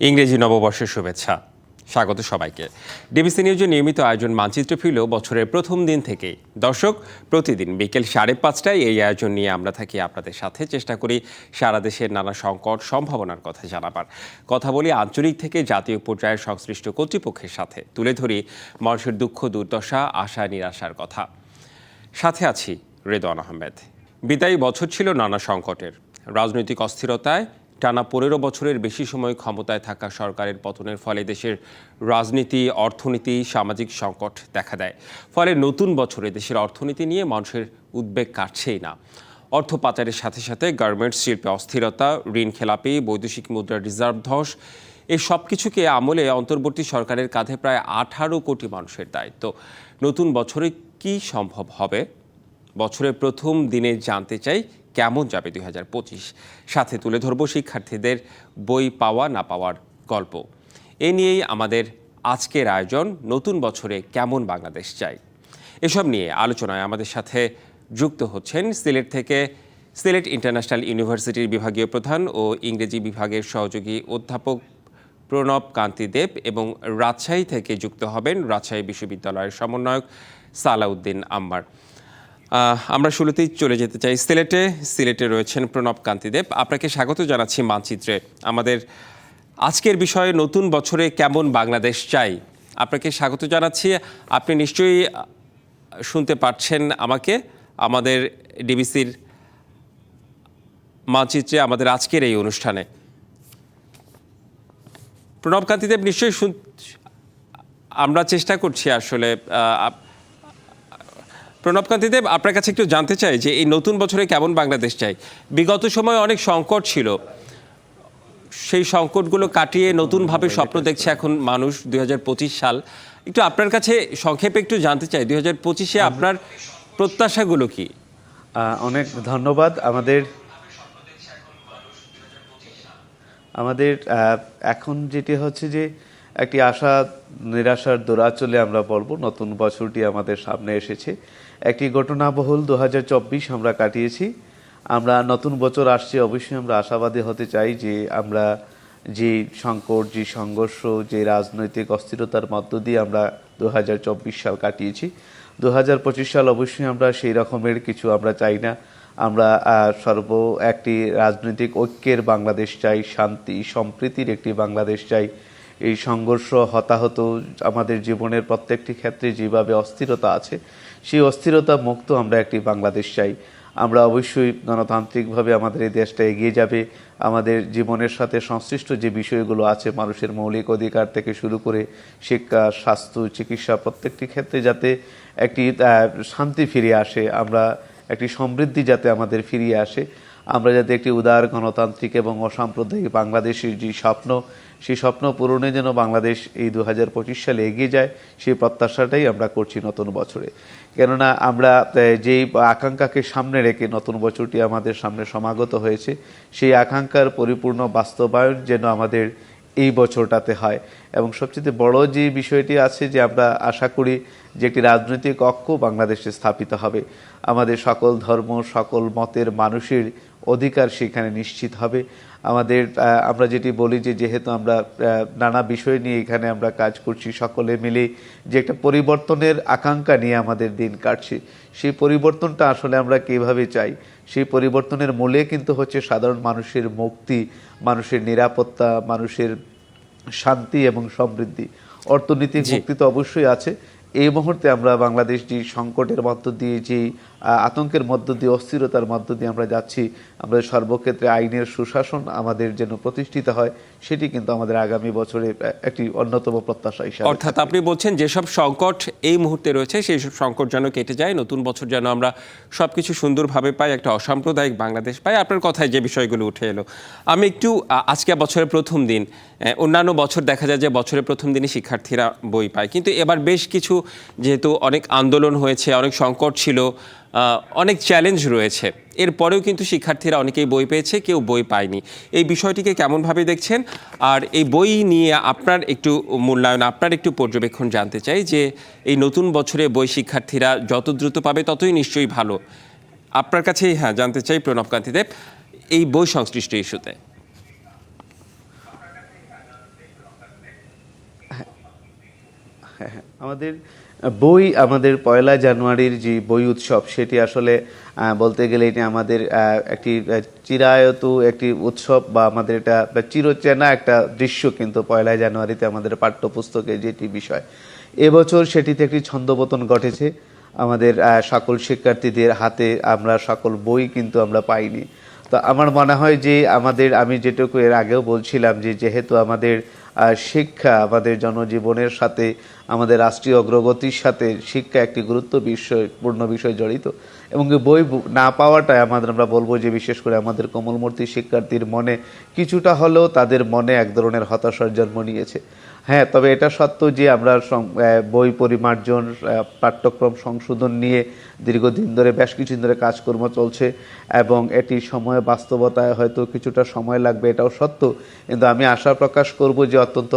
ইংরেজি নববর্ষের শুভেচ্ছা। স্বাগত সবাইকে। ডিবিসি নিউজের নিয়মিত আয়োজন মানচিত্র ফিরলেও বছরের প্রথম দিন থেকেই। দর্শক, প্রতিদিন বিকেল সাড়ে পাঁচটায় এই আয়োজন নিয়ে আমরা থাকি আপনাদের সাথে। চেষ্টা করি সারা দেশের নানা সংকট, সম্ভাবনার কথা জানাবার। কথা বলি আঞ্চলিক থেকে জাতীয় পর্যায়ের সংশ্লিষ্ট কর্তৃপক্ষের সাথে। তুলে ধরি মানুষের দুঃখ, দুর্দশা, আশা, নিরাশার কথা। সাথে আছি রেদওয়ান আহমেদ। বিদায়ী বছর ছিল নানা সংকটের। রাজনৈতিক অস্থিরতায় টানা পনেরো বছরের বেশি সময় ক্ষমতায় থাকা সরকারের পতনের ফলে দেশের রাজনীতি, অর্থনীতি, সামাজিক সংকট দেখা দেয়। ফলে নতুন বছরে দেশের অর্থনীতি নিয়ে মানুষের উদ্বেগ কাটছেই না। অর্থ পাচারের সাথে সাথে গার্মেন্টস, শিল্পে অস্থিরতা, ঋণ খেলাপি, বৈদেশিক মুদ্রার রিজার্ভ ধস এই সব কিছুকে আমলে অন্তর্বর্তী সরকারের কাঁধে প্রায় আঠারো কোটি মানুষের দায়িত্ব নতুন বছরে কি সম্ভব হবে? বছরের প্রথম দিনে জানতে চাই কেমন যাবে দুই হাজার পঁচিশ? সাথে তুলে ধরব শিক্ষার্থীদের বই পাওয়া না পাওয়ার গল্প। এ নিয়েই আমাদের আজকের আয়োজন, নতুন বছরে কেমন বাংলাদেশ চাই? এসব নিয়ে আলোচনায় আমাদের সাথে যুক্ত হচ্ছেন সিলেট থেকে সিলেট ইন্টারন্যাশনাল ইউনিভার্সিটির বিভাগীয় প্রধান ও ইংরেজি বিভাগের সহযোগী অধ্যাপক প্রণব কান্তি দেব এবং রাজশাহী থেকে যুক্ত হবেন রাজশাহী বিশ্ববিদ্যালয়ের সমন্বয়ক সালাউদ্দিন আম্মার। আমরা শুরুতেই চলে যেতে চাই সিলেটে। সিলেটে রয়েছেন প্রণব কান্তিদেব আপনাকে স্বাগত জানাচ্ছি মানচিত্রে। আমাদের আজকের বিষয়ে নতুন বছরে কেমন বাংলাদেশ চাই আপনাকে স্বাগত জানাচ্ছি। আপনি নিশ্চয়ই শুনতে পাচ্ছেন আমাকে। আমাদের ডিবিসির মানচিত্রে আমাদের আজকের এই অনুষ্ঠানে। প্রণব কান্তিদেব নিশ্চয়ই শুন আমরা চেষ্টা করছি আসলে প্রণবকান্তি দেব, আপনার কাছে একটু জানতে চাই যে এই নতুন বছরে কেমন বাংলাদেশ চাই বিগত সময়ে অনেক সংকট ছিল। সেই সংকটগুলো কাটিয়ে নতুনভাবে স্বপ্ন দেখছে এখন মানুষ দু হাজার পঁচিশ সাল। একটু আপনার কাছে সংক্ষেপে একটু জানতে চাই, দুই হাজার পঁচিশে আপনার প্রত্যাশাগুলো কি? অনেক ধন্যবাদ। আমাদের আমাদের এখন যেটি হচ্ছে যে একটি আশা নিরাশার দোরাচলে আমরা বলব নতুন বছরটি আমাদের সামনে এসেছে। একটি ঘটনাবহুল দু হাজার চব্বিশ আমরা কাটিয়েছি। আমরা নতুন বছর আসছে, অবশ্যই আমরা আশাবাদী হতে চাই যে আমরা যে সংকট, যে সংঘর্ষ, যে রাজনৈতিক অস্থিরতার মধ্য দিয়ে আমরা দু হাজার চব্বিশ সাল কাটিয়েছি। দু হাজার পঁচিশ সাল অবশ্যই আমরা সেই রকমের কিছু আমরা চাই না। আমরা সর্ব একটি রাজনৈতিক ঐক্যের বাংলাদেশ চাই, শান্তি, সম্প্রীতির একটি বাংলাদেশ চাই। এই সংঘর্ষ হতাহত আমাদের জীবনের প্রত্যেকটি ক্ষেত্রে যেভাবে অস্থিরতা আছে, সেই অস্থিরতা মুক্ত আমরা একটি বাংলাদেশ চাই। আমরা অবশ্যই গণতান্ত্রিকভাবে আমাদের এই দেশটা এগিয়ে যাবে। আমাদের জীবনের সাথে সংশ্লিষ্ট যে বিষয়গুলো আছে, মানুষের মৌলিক অধিকার থেকে শুরু করে শিক্ষা, স্বাস্থ্য, চিকিৎসা প্রত্যেকটি ক্ষেত্রে যাতে একটি শান্তি ফিরে আসে, আমরা একটি সমৃদ্ধি যাতে আমাদের ফিরিয়ে আসে। আমরা যাতে একটি উদার গণতান্ত্রিক এবং অসাম্প্রদায়িক বাংলাদেশের যে স্বপ্ন, সেই স্বপ্ন পূরণে যেন বাংলাদেশ এই দু হাজার পঁচিশ সালে এগিয়ে যায়, সেই প্রত্যাশাটাই আমরা করছি নতুন বছরে। কেননা আমরা যেই আকাঙ্ক্ষাকে সামনে রেখে নতুন বছরটি আমাদের সামনে সমাগত হয়েছে, সেই আকাঙ্ক্ষার পরিপূর্ণ বাস্তবায়ন যেন আমাদের এই বছরটাতে হয়। এবং সবচেয়ে বড় যে বিষয়টি আছে যে আমরা আশা করি যে একটি রাজনৈতিক ঐক্য বাংলাদেশে স্থাপিত হবে। আমাদের সকল ধর্ম, সকল মতের মানুষের অধিকার সেখানে নিশ্চিত হবে। আমাদের আমরা যেটি বলি যে যেহেতু আমরা নানা বিষয় নিয়ে এখানে আমরা কাজ করছি সকলে মিলে যে একটা পরিবর্তনের আকাঙ্ক্ষা নিয়ে আমাদের দিন কাটছে সেই পরিবর্তনটা আসলে আমরা কীভাবে চাই? সেই পরিবর্তনের মূলে কিন্তু হচ্ছে সাধারণ মানুষের মুক্তি মানুষের নিরাপত্তা মানুষের শান্তি এবং সমৃদ্ধি। অর্থনৈতিক মুক্তি তো অবশ্যই আছে। এই মুহূর্তে আমরা বাংলাদেশ যে সংকটের মধ্য দিয়ে যে আতঙ্কের মধ্য দিয়ে অস্থিরতার মধ্য দিয়ে আমরা যাচ্ছি। আমরা সর্বক্ষেত্রে আইনের সুশাসন আমাদের যেন প্রতিষ্ঠিত হয় সেটি কিন্তু আমাদের আগামী বছরে একটি অন্যতম প্রত্যাশা হিসাবে অর্থাৎ আপনি বলছেন যেসব সংকট এই মুহূর্তে রয়েছে সেই সব সংকট যেন কেটে যায় নতুন বছর যেন আমরা সব কিছু সুন্দরভাবে পাই একটা অসাম্প্রদায়িক বাংলাদেশ পাই। আপনার কথায় যে বিষয়গুলো উঠে এলো। আমি একটু আজকে বছরের প্রথম দিন অন্যান্য বছর দেখা যায় যে বছরের প্রথম দিনে শিক্ষার্থীরা বই পায়। কিন্তু এবার বেশ কিছু যেহেতু অনেক আন্দোলন হয়েছে অনেক সংকট ছিল অনেক চ্যালেঞ্জ রয়েছে। এরপরেও কিন্তু শিক্ষার্থীরা অনেকেই বই পেয়েছে, কেউ বই পায়নি। এই বিষয়টিকে কেমনভাবে দেখছেন? আর এই বই নিয়ে আপনার একটু মূল্যায়ন, আপনার একটু পর্যবেক্ষণ জানতে চাই যে এই নতুন বছরে বই শিক্ষার্থীরা যত দ্রুত পাবে, ততই নিশ্চয়ই ভালো। আপনার কাছেই হ্যাঁ জানতে চাই প্রণবকান্তি দেব, এই বই সংশ্লিষ্ট ইস্যুতে। হ্যাঁ হ্যাঁ। আমাদের বই আমাদের পয়লা জানুয়ারির যে বই উৎসব, সেটি আসলে বলতে গেলে এটি আমাদের একটি চিরায়ত একটি উৎসব বা আমাদের এটা চিরচেনা একটা দৃশ্য কিন্তু পয়লা জানুয়ারিতে আমাদের পাঠ্যপুস্তকে যেটি বিষয়। এবছর সেটিতে একটি ছন্দপতন ঘটেছে। আমাদের সকল শিক্ষার্থীদের হাতে আমরা সকল বই কিন্তু আমরা পাইনি। তো আমার মনে হয় যে আমাদের, আমি যেটুকু এর আগেও বলছিলাম যে যেহেতু আমাদের শিক্ষা আমাদের জনজীবনের সাথে আমাদের রাষ্ট্রীয় অগ্রগতির সাথে শিক্ষা একটি গুরুত্ব বিষয়পূর্ণ বিষয় জড়িত। এবং বই না পাওয়াটাই আমাদের আমরা বলব যে বিশেষ করে আমাদের কোমলমূর্তি শিক্ষার্থীর মনে কিছুটা হলেও তাদের মনে এক ধরনের হতাশার জন্ম নিয়েছে। হ্যাঁ তবে এটা সত্য যে আমরা বই পরিমার্জন পাঠ্যক্রম সংশোধন নিয়ে দীর্ঘদিন ধরে বেশ কিছুদিন ধরে কাজকর্ম চলছে এবং এটি সময় বাস্তবতায় হয়তো কিছুটা সময় লাগবে, এটাও সত্য। কিন্তু আমি আশা প্রকাশ করব যে অত্যন্ত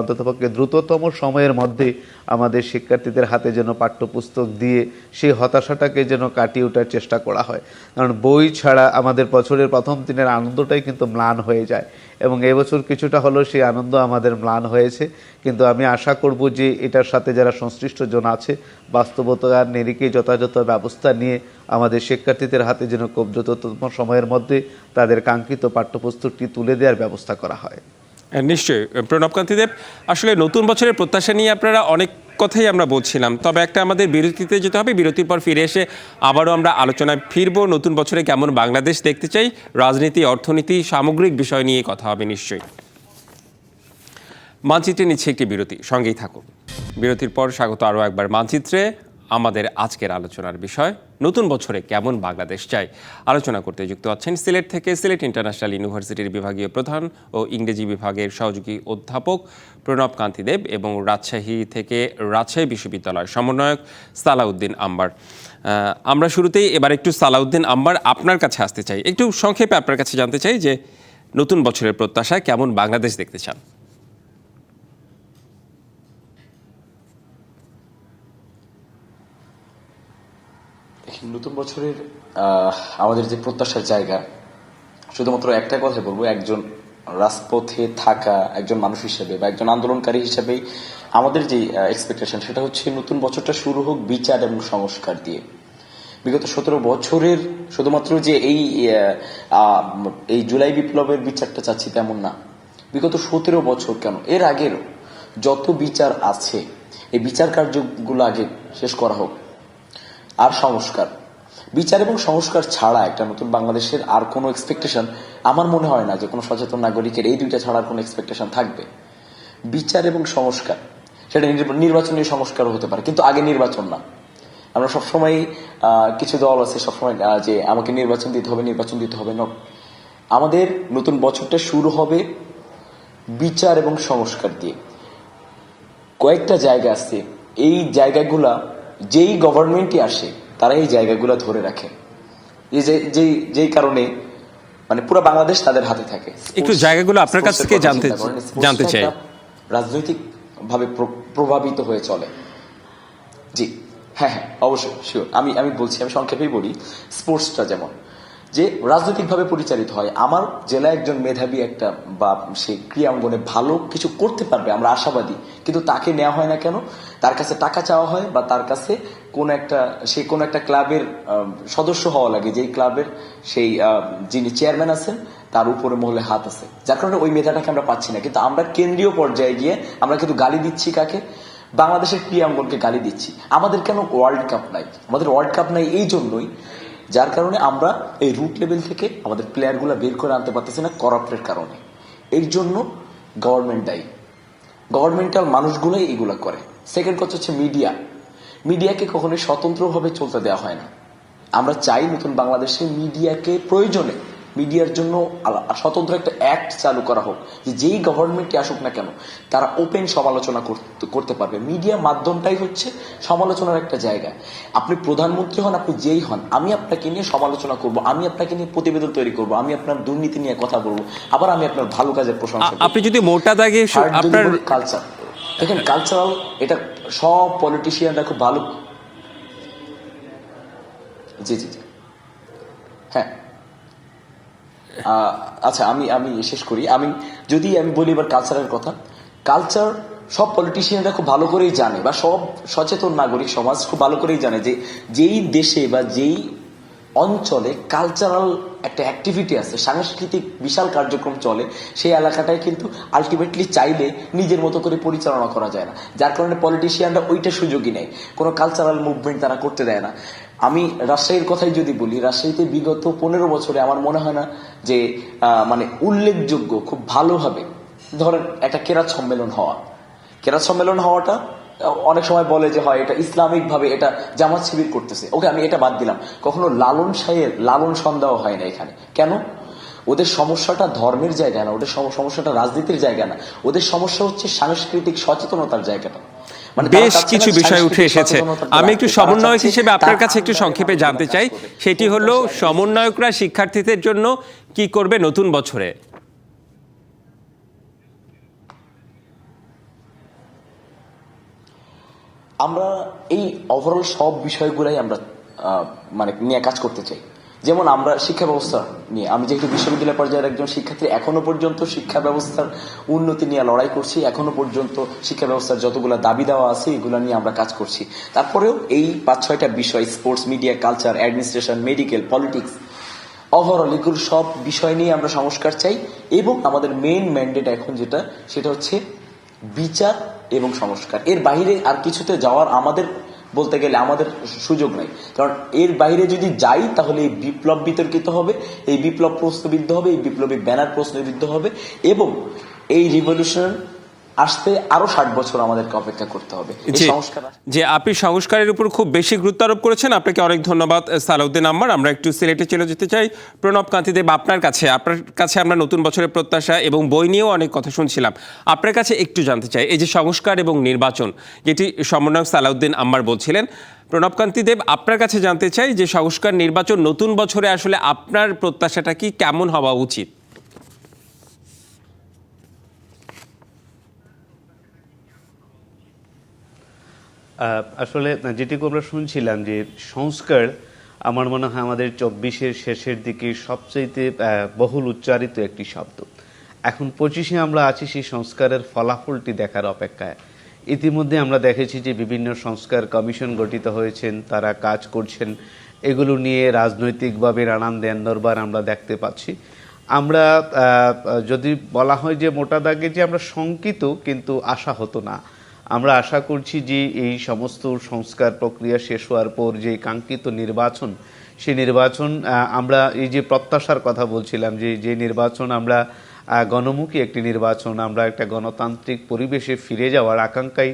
অন্ততপক্ষে দ্রুততম সময়ের মধ্যে আমাদের শিক্ষার্থীদের হাতে যেন পাঠ্যপুস্তক দিয়ে সেই হতাশাটাকে যেন কাটিয়ে ওঠার চেষ্টা করা হয়। কারণ বই ছাড়া আমাদের বছরের প্রথম দিনের আনন্দটাই কিন্তু ম্লান হয়ে যায় এবং এবছর কিছুটা হলেও সেই আনন্দ আমাদের ম্লান হয়েছে। কিন্তু আমি আশা করব যে এটার সাথে যারা সংশ্লিষ্ট জন আছে, বাস্তবতার নিরিখে যথাযথ ব্যবস্থা নিয়ে আমাদের শিক্ষার্থীদের হাতে যেন খুব দ্রুততম সময়ের মধ্যে তাদের কাঙ্ক্ষিত পাঠ্যপুস্তকটি তুলে দেওয়ার ব্যবস্থা করা হয়। হ্যাঁ, নিশ্চয়ই। প্রণবকান্তি দেব আসলে নতুন বছরের প্রত্যাশা নিয়ে আপনারা অনেক কথাই আমরা বলছিলাম তবে একটা আমাদের বিরতিতে যেতে হবে বিরতির পর ফিরে এসে আবারও আমরা আলোচনায় ফিরবো নতুন বছরে কেমন বাংলাদেশ দেখতে চাই রাজনীতি অর্থনীতি সামগ্রিক বিষয় নিয়ে কথা হবে নিশ্চয়ই। মানচিত্রে নিচ্ছে একটি বিরতি সঙ্গেই থাকুন। বিরতির পর স্বাগত আরও একবার মানচিত্রে। আমাদের আজকের আলোচনার বিষয়, নতুন বছরে কেমন বাংলাদেশ চাই আলোচনা করতে যুক্ত আছেন সিলেট থেকে সিলেট ইন্টারন্যাশনাল ইউনিভার্সিটির বিভাগীয় প্রধান ও ইংরেজি বিভাগের সহযোগী অধ্যাপক প্রণব কান্তি দেব এবং রাজশাহী থেকে রাজশাহী বিশ্ববিদ্যালয়ের সমন্বয়ক সালাউদ্দিন আম্বার। আমরা শুরুতেই এবার একটু সালাউদ্দিন আম্বার আপনার কাছে আসতে চাই। একটু সংক্ষেপে আপনার কাছে জানতে চাই যে নতুন বছরের প্রত্যাশায় কেমন বাংলাদেশ দেখতে চান? নতুন বছরের আমাদের যে প্রত্যাশার জায়গা, শুধুমাত্র একটা কথা বলব, একজন রাজপথে থাকা একজন মানুষ হিসেবে বা একজন আন্দোলনকারী হিসেবে আমাদের যে এক্সপেকটেশন সেটা হচ্ছে নতুন বছরটা শুরু হোক বিচার এবং সংস্কার দিয়ে। বিগত সতেরো বছরের শুধুমাত্র যে এই এই জুলাই বিপ্লবের বিচারটা চাচ্ছি তেমন না। বিগত সতেরো বছর কেন? এর আগের যত বিচার আছে, এই বিচার কার্যগুলো আগে শেষ করা হোক। আর সংস্কার। বিচার এবং সংস্কার ছাড়া একটা নতুন বাংলাদেশের আর কোনো এক্সপেকটেশন আমার মনে হয় না যে কোনো সচেতন নাগরিকের এই দুইটা ছাড়া আর কোনো এক্সপেকটেশন থাকবে। বিচার এবং সংস্কার, সেটা নির্ব- নির্বাচনী সংস্কারও হতে পারে, কিন্তু আগে নির্বাচন না। আমরা সবসময় কিছু দল আছে সবসময় যে আমাকে নির্বাচন দিতে হবে, নির্বাচন দিতে হবে না আমাদের নতুন বছরটা শুরু হবে বিচার এবং সংস্কার দিয়ে। কয়েকটা জায়গা আছে, এই জায়গাগুলা যেই গভর্নমেন্টই আসে তারা এই জায়গাগুলো ধরে রাখে। এই যে যেই যেই কারণে মানে পুরো বাংলাদেশ তাদের হাতে থাকে। একটু জায়গাগুলো আপনার কাছ থেকে জানতে- জানতে চাই। রাজনৈতিক ভাবে প্রভাবিত হয়ে চলে। জি হ্যাঁ হ্যাঁ অবশ্যই শিওর আমি আমি বলছি আমি সংক্ষেপেই বলি স্পোর্টসটা যেমন যে রাজনৈতিকভাবে পরিচালিত হয়, আমার জেলা একজন মেধাবী একটা বা সে ক্রিয়াঙ্গনে ভালো কিছু করতে পারবে, আমরা আশাবাদী, কিন্তু তাকে নেওয়া হয় না কেন? তার কাছে টাকা চাওয়া হয় বা তার কাছে কোন একটা, সে কোন একটা ক্লাবের সদস্য হওয়া লাগে, যেই ক্লাবের সেই যিনি চেয়ারম্যান আছেন, তার উপরে মহলে হাত আছে। যার কারণে ওই মেধাটাকে আমরা পাচ্ছি না, কিন্তু আমরা কেন্দ্রীয় পর্যায়ে গিয়ে আমরা কিন্তু গালি দিচ্ছি কাকে? বাংলাদেশের ক্রিয়াঙ্গনকে গালি দিচ্ছি। আমাদের কেন ওয়ার্ল্ড কাপ নাই? আমাদের ওয়ার্ল্ড কাপ নাই এই জন্যই যার কারণে আমরা এই রুট লেভেল থেকে আমাদের প্লেয়ারগুলো বের করে আনতে পারতেছি না করাপ্টের কারণে। এর জন্য গভর্নমেন্ট দায়ী। গভর্নমেন্টাল মানুষগুলোই এগুলো করে। সেকেন্ড কথা হচ্ছে মিডিয়া মিডিয়াকে কখনোই স্বতন্ত্রভাবে চলতে দেওয়া হয় না। আমরা চাই নতুন বাংলাদেশে মিডিয়াকে প্রয়োজনে মিডিয়ার জন্য স্বতন্ত্র একটা অ্যাক্ট চালু করা হোক যে যেই গভর্নমেন্টে আসুক না কেন তারা ওপেন সমালোচনা করতে- পারবে। মিডিয়া মাধ্যমটাই হচ্ছে সমালোচনার একটা জায়গা। আপনি প্রধানমন্ত্রী হন আপনি যেই হন আমি আপনাকে নিয়ে সমালোচনা করব আমি আপনাকে নিয়ে প্রতিবেদন তৈরি করব আমি আপনার দুর্নীতি নিয়ে কথা বলব আবার আমি আপনার ভালো কাজের প্রশংসা আপনি যদি মোটা দাগে আপনার কালচার দেখেন কালচারাল এটা সব পলিটিশিয়ানরা খুব ভালো জি জি জি হ্যাঁ আহ, আচ্ছা আমি আমি শেষ করি। আমি, যদি আমি বলি এবার কালচারের কথা কালচার সব পলিটিশিয়ানরা খুব ভালো করেই জানে বা সব সচেতন নাগরিক সমাজ খুব ভালো করেই জানে যে যেই দেশে বা যেই অঞ্চলে কালচারাল একটা অ্যাক্টিভিটি আছে, সাংস্কৃতিক বিশাল কার্যক্রম চলে, সেই এলাকাটায় কিন্তু আলটিমেটলি চাইলে নিজের মতো করে পরিচালনা করা যায় না। যার কারণে পলিটিশিয়ানরা ওইটা সুযোগই নেয়, কোনো কালচারাল মুভমেন্ট তারা করতে দেয় না। আমি রাজশাহীর কথাই যদি বলি, রাজশাহীতে বিগত পনেরো বছরে আমার মনে হয় না যে মানে উল্লেখযোগ্য, খুব ভালোভাবে ধরেন একটা কেরাত সম্মেলন হওয়া। কেরাত সম্মেলন হওয়াটা অনেক সময় বলে যে হয় এটা ইসলামিক ভাবে এটা জামাত শিবির করতেছে। ওকে আমি এটা বাদ দিলাম। কখনো লালন শাহের লালন সন্দেহ হয় না এখানে। কেন? ওদের সমস্যাটা ধর্মের জায়গা না ওদের সমস্যাটা রাজনীতির জায়গা না। ওদের সমস্যা হচ্ছে সাংস্কৃতিক সচেতনতার জায়গাটা। মানে বেশ কিছু বিষয় উঠে এসেছে। আমি একটু সমন্বয়ক হিসেবে আপনার কাছে একটু সংক্ষেপে জানতে চাই। সেটি হলো সমন্বয়করা শিক্ষার্থীদের জন্য কি করবে নতুন বছরে? আমরা এই ওভারঅল সব বিষয়গুলাই আমরা মানে নিয়ে কাজ করতে চাই। যেমন আমরা শিক্ষা ব্যবস্থা নিয়ে, আমি যেহেতু বিশ্ববিদ্যালয় পর্যায়ের একজন শিক্ষার্থী, এখনও পর্যন্ত শিক্ষা ব্যবস্থার উন্নতি নিয়ে লড়াই করছি, এখনও পর্যন্ত শিক্ষা ব্যবস্থার যতগুলো দাবি দেওয়া আছে, এগুলো নিয়ে আমরা কাজ করছি। তারপরেও এই পাঁচ ছয়টা বিষয় sports media culture administration medical politics overall এগুলো সব বিষয় নিয়ে আমরা সংস্কার চাই এবং আমাদের মেইন ম্যান্ডেট এখন যেটা, সেটা হচ্ছে বিচার এবং সংস্কার। এর বাইরে আর কিছুতে যাওয়ার আমাদের বলতে গেলে আমাদের সুযোগ নাই। কারণ এর বাইরে যদি যাই, তাহলে এই বিপ্লব বিতর্কিত হবে, এই বিপ্লব প্রশ্নবিদ্ধ হবে, এই বিপ্লবী ব্যানার প্রশ্নবিদ্ধ হবে এবং এই রিভলিউশন আসতে আরও ষাট বছর আমাদেরকে অপেক্ষা করতে হবে। যে আপনি সংস্কারের উপর খুব বেশি গুরুত্ব আরোপ করেছেন। আপনাকে অনেক ধন্যবাদ সালাউদ্দিন আম্মার। আমরা একটু সিলেটে চলে যেতে চাই। প্রণব কান্তিদেব আপনার কাছে আপনার কাছে আমরা নতুন বছরের প্রত্যাশা এবং বই নিয়েও অনেক কথা শুনছিলাম। আপনার কাছে একটু জানতে চাই এই যে সংস্কার এবং নির্বাচন যেটি সমন্বয়ক সালাউদ্দিন আম্মার বলছিলেন। প্রণব কান্তিদেব আপনার কাছে জানতে চাই যে সংস্কার নির্বাচন নতুন বছরে আসলে আপনার প্রত্যাশাটা কি কেমন হওয়া উচিত? আসলে যেটুকু আমরা শুনছিলাম যে সংস্কার, আমার মনে হয় আমাদের চব্বিশের শেষের দিকে সবচাইতে বহুল উচ্চারিত একটি শব্দ। এখন পঁচিশে আমরা আছি সেই সংস্কারের ফলাফলটি দেখার অপেক্ষায়। ইতিমধ্যে আমরা দেখেছি যে বিভিন্ন সংস্কার কমিশন গঠিত হয়েছেন, তারা কাজ করছেন, এগুলো নিয়ে রাজনৈতিকভাবে নানান দেন দরবার আমরা দেখতে পাচ্ছি। আমরা যদি বলা হয় যে মোটা দাগে যে আমরা শঙ্কিত, কিন্তু আশা হতো না। আমরা আশা করছি যে এই সমস্ত সংস্কার প্রক্রিয়া শেষ হওয়ার পর যে কাঙ্ক্ষিত নির্বাচন, সেই নির্বাচন আমরা এই যে প্রত্যাশার কথা বলছিলাম যে যে নির্বাচন আমরা গণমুখী একটি নির্বাচন, আমরা একটা গণতান্ত্রিক পরিবেশে ফিরে যাওয়ার আকাঙ্ক্ষাই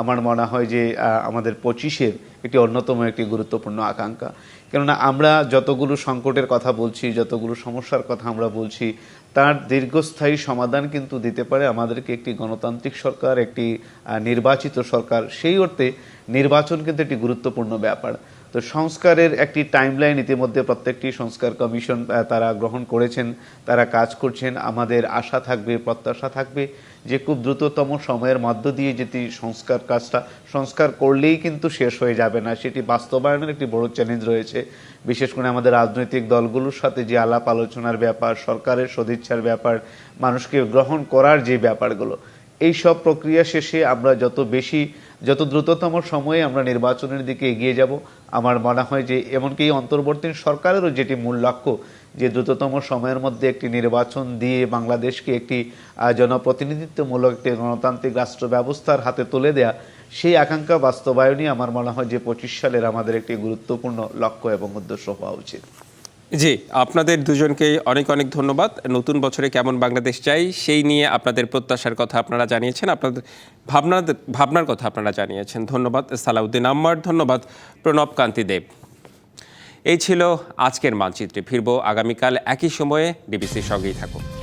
আমার মনে হয় যে আমাদের পঁচিশের একটি অন্যতম একটি গুরুত্বপূর্ণ আকাঙ্ক্ষা। কেননা আমরা যতগুলো সংকটের কথা বলছি, যতগুলো সমস্যার কথা আমরা বলছি, তার দীর্ঘস্থায়ী সমাধান কিন্তু দিতে পারে আমাদেরকে একটি গণতান্ত্রিক সরকার, একটি নির্বাচিত সরকার। সেই অর্থে নির্বাচন কিন্তু একটি গুরুত্বপূর্ণ ব্যাপার। তো সংস্কারের একটি টাইমলাইন ইতিমধ্যে প্রত্যেকটি সংস্কার কমিশন তারা গ্রহণ করেছেন, তারা কাজ করছেন। আমাদের আশা থাকবে, প্রত্যাশা থাকবে। যে খুব দ্রুততম সময়ের মধ্য দিয়ে যেটি সংস্কার কাজটা, সংস্কার করলেই কিন্তু শেষ হয়ে যাবে না। সেটি বাস্তবায়নের একটি বড় চ্যালেঞ্জ রয়েছে। বিশেষ করে আমাদের রাজনৈতিক দলগুলোর সাথে যে আলাপ আলোচনার ব্যাপার, সরকারের সদিচ্ছার ব্যাপার, মানুষকে গ্রহণ করার যে ব্যাপারগুলো, এই সব প্রক্রিয়া শেষে আমরা যত বেশি, যত দ্রুততম সময়ে আমরা নির্বাচনের দিকে এগিয়ে যাব, আমার মনে হয় যে এমনকি অন্তর্বর্তী সরকারেরও যেটি মূল লক্ষ্য যে দ্রুততম সময়ের মধ্যে একটি নির্বাচন দিয়ে বাংলাদেশকে একটি জনপ্রতিনিধিত্বমূলক একটি গণতান্ত্রিক রাষ্ট্র ব্যবস্থার হাতে তুলে দেয়া, সেই আকাঙ্ক্ষা বাস্তবায়নই আমার মনে হয় যে পঁচিশ সালের আমাদের একটি গুরুত্বপূর্ণ লক্ষ্য এবং উদ্দেশ্য হওয়া উচিত। জি, আপনাদের দুজনকে অনেক অনেক ধন্যবাদ। নতুন বছরে কেমন বাংলাদেশ চাই সেই নিয়ে আপনাদের প্রত্যাশার কথা আপনারা জানিয়েছেন, আপনাদের ভাবনার ভাবনার কথা আপনারা জানিয়েছেন। ধন্যবাদ, সালাউদ্দিন আম্মার, ধন্যবাদ, প্রণব কান্তি দেব। এই ছিল আজকের মানচিত্রে। ফিরবো আগামীকাল একই সময়ে। ডিবিসির সঙ্গেই থাকুন।